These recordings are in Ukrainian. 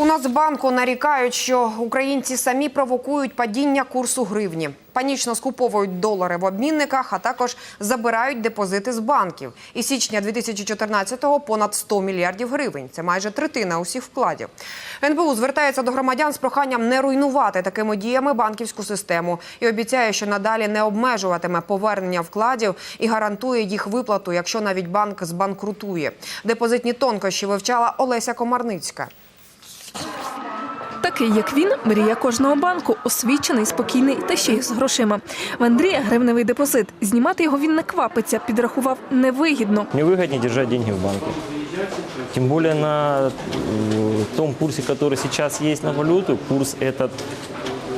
У Нацбанку нарікають, що українці самі провокують падіння курсу гривні. Панічно скуповують долари в обмінниках, а також забирають депозити з банків. І січня 2014-го понад 100 мільярдів гривень. Це майже третина усіх вкладів. НБУ звертається до громадян з проханням не руйнувати такими діями банківську систему і обіцяє, що надалі не обмежуватиме повернення вкладів і гарантує їх виплату, якщо навіть банк збанкрутує. Депозитні тонкощі вивчала Олеся Комарницька. Такий, як він, мрія кожного банку, освічений, спокійний та ще й з грошима. В Андрія гривневий депозит. Знімати його він не квапиться, підрахував невигідно. Мне выгоднее держать деньги в банке. Тем более на э, том курсе, который сейчас есть на валюту, курс этот,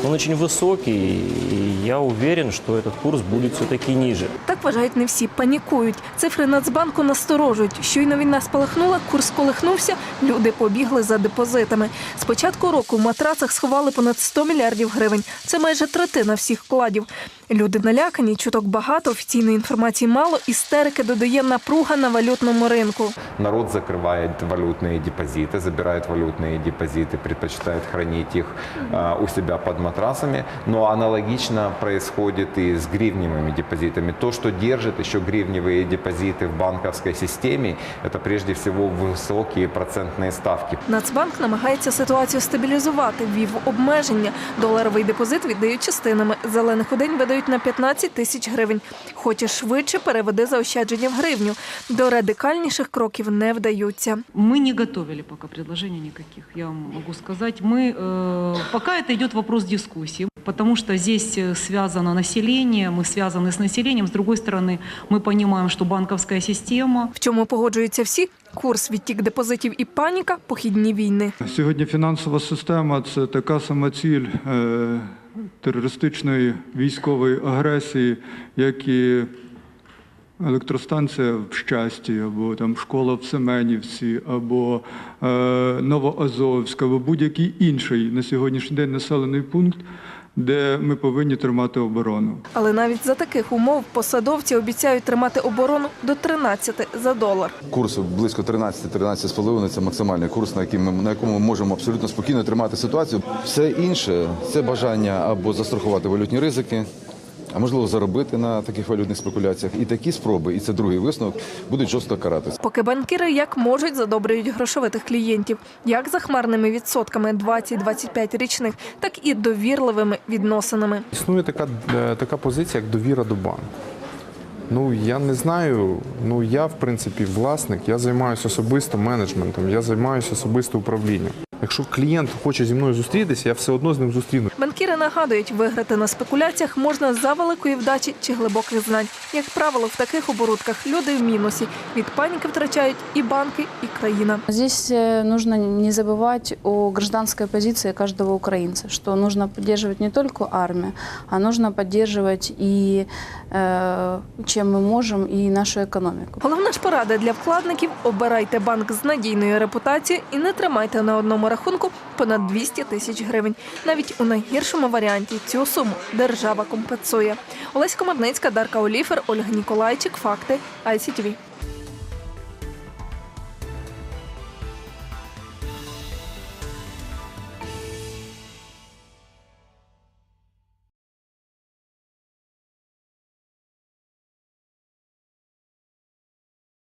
он очень высокий, и я уверен, что этот курс будет все-таки ниже. Так вважають не всі, панікують. Цифри Нацбанку насторожують. Щойно війна спалахнула, курс колихнувся, люди побігли за депозитами. З початку року в матрацах сховали понад 100 мільярдів гривень. Це майже третина всіх вкладів. Люди налякані, чуток багато, офіційної інформації мало, істерики додає напруга на валютному ринку. Народ закрывает валютные депозиты, забирает валютные депозиты, предпочитает хранить их а, у себя под матрасами. Но аналогично происходит и с гривневыми депозитами. То, что держит еще гривневые депозиты в банковской системе, это прежде всего высокие процентные ставки. Нацбанк намагається ситуацію стабілізувати, ввів обмеження. Доларовий депозит віддають частинами. Зелених у день видають на 15 тисяч гривень. Хоче швидше переведи заощадження в гривню. До радикальніших кроків не вдаються. Мы не готовили пока предложений никаких, я вам могу сказать. Мы, э, пока это идет вопрос дискуссии, потому что здесь э, связано население, мы связаны с населением. С другой стороны, мы понимаем, что банковская система В чому погоджуються всі? Курс відтік депозитів і паніка похідні війни. Сьогодні фінансова система це така сама ціль е, терористичної військової агресії, як і електростанція в щасті, або там школа в Семенівці, або е, Новоазовська, або будь-який інший на сьогоднішній день населений пункт, де ми повинні тримати оборону. Але навіть за таких умов посадовці обіцяють тримати оборону до 13 за долар. Курс близько 13-13,5 – це максимальний курс, на якому ми, на якому ми можемо абсолютно спокійно тримати ситуацію. Все інше це бажання або застрахувати валютні ризики, а можливо заробити на таких валютних спекуляціях. І такі спроби, і це другий висновок, будуть жорстко каратися. Поки банкіри як можуть задобрюють грошовитих клієнтів, як за хмарними відсотками 20-25 річних, так і довірливими відносинами. Існує така, е, така позиція, як довіра до банку. Ну я не знаю. Ну я в принципі власник, я займаюся особисто менеджментом, я займаюся особисто управлінням. Якщо клієнт хоче зі мною зустрітися, я все одно з ним зустріну. Банкіри нагадують, виграти на спекуляціях можна за великої вдачі чи глибоких знань. Як правило, в таких оборудках люди в мінусі. Від паніки втрачають і банки, і країна. Здесь э, нужно не забывать о гражданской позиции каждого украинца, что нужно поддерживать не только армию, а нужно поддерживать и э, чем мы можем, и нашу экономику. Головна ж порада для вкладників: обирайте банк з надійною репутацією і не тримайте на одному рахунку понад 200 тисяч гривень. Навіть у найгіршому варіанті цю суму держава компенсує. Олесь Комарницька, Дарка Оліфер, Ольга Ніколайчик. Факти ICTV.